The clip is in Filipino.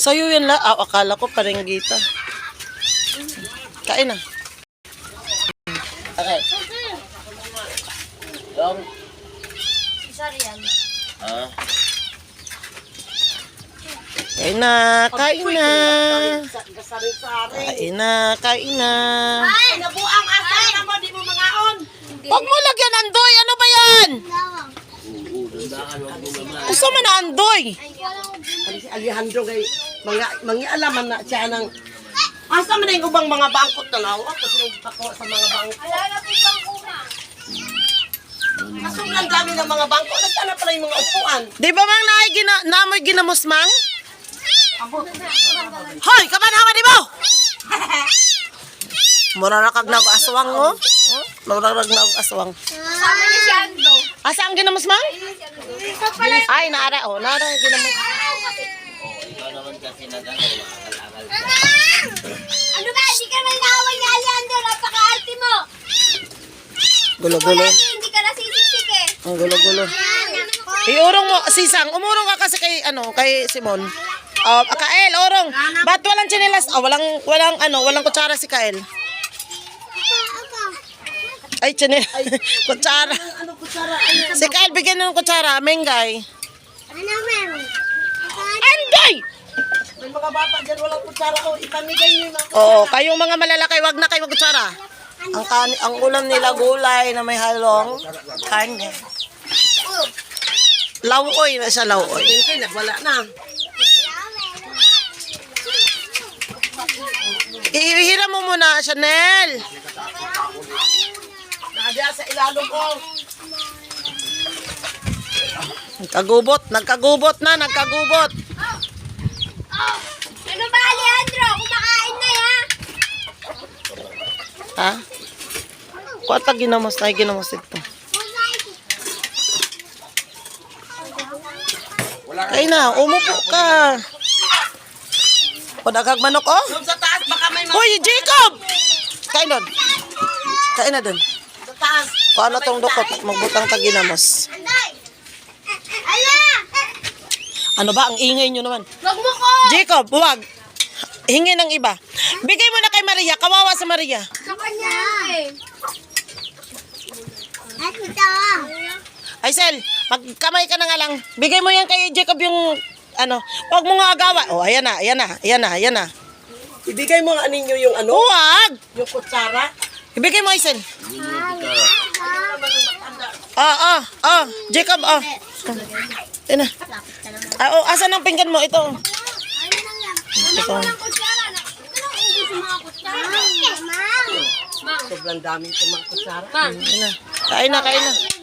Sa'yo yan la. Ah, akala ko paringgita. Kain na. Okay. Long. Ah. Kain na, kain na. Kain na, kain na. Ay, nabuang asa na mo, di mo mangaon. Huwag mo lagyan andoy. Ano ba yan? Gusto mo na andoy? Alejandro kay mga mga alaman na siya ng Asa man yung ubang mga bangkot na lang? Ako silang ako sa mga bangkot. Kasobrang dami ng mga bangkot. Nasaan na pala yung mga upuan? Di ba mang naay gina, namoy ginamos mang? Hoy, kaman hawa di mo! Mura na kag nag-aswang mo. Oh, Mura na nag aswang. Sama niya si Ando. Asa ang ginamos mang? Ay, naara. Oh, naara yung ginamos. Ano ba? Hindi ka man naaway ni Alejandro. Napaka-arte mo. Gulo-gulo. Hindi ka nasisiksik eh. Ang gulo-gulo. Iurong mo, sisang, umurong ka kasi kay, ano, kay Simon. Oh, ah, Kael, urong. Ba't walang chinelas? Ah, walang, walang, ano, walang kutsara si Kael. Ay, chinel. kutsara. Ano kutsara? Ano? Si Kael, bigyan ng kutsara. Mengay. Ano mga bata dyan walang kutsara. O, ipamigay niyo yung mga Oo, kayong mga malalaki, wag na kayo magkutsara. Ang, kani, ang ulam nila gulay na may halong karne. Lawoy na siya, lawoy. Hindi, nagwala na. Ihira mo muna, Chanel. Nakadiya sa ilalong ko. Nagkagubot, nagkagubot na, nagkagubot. Oh, ano ba Alejandro? Kumakain na ya. Ha? Kuwata ginamos na, ginamos ito. Kaya na, umupo ka. Padagag manok, oh. Doon sa taas, baka may mga Hoy, Jacob! Kain doon. Kain na doon. sa taas. Paano tong dukot? Magbutang taginamos. Anday! Ano ba? Ang ingay nyo naman. Wag mo ko! Jacob, huwag. Hingi ng iba. Bigay mo na kay Maria. Kawawa sa Maria. Sa kanya eh. At ito. Aisel, magkamay ka na nga lang. Bigay mo yan kay Jacob yung ano. Huwag mo nga agawa. Oh, ayan na, ayan na, ayan na, ayan na. Ibigay mo nga ninyo yung ano, Huwag! yung kutsara. Ibigay mo, Aisel. Ah, ah, ah. Jacob, ah. Ayan na. Ah, oh, asan ang pinggan mo? Ito. Ano? Ito. Mang! Mang! Sobrang daming itong mga kutsara. Kain na, kain na.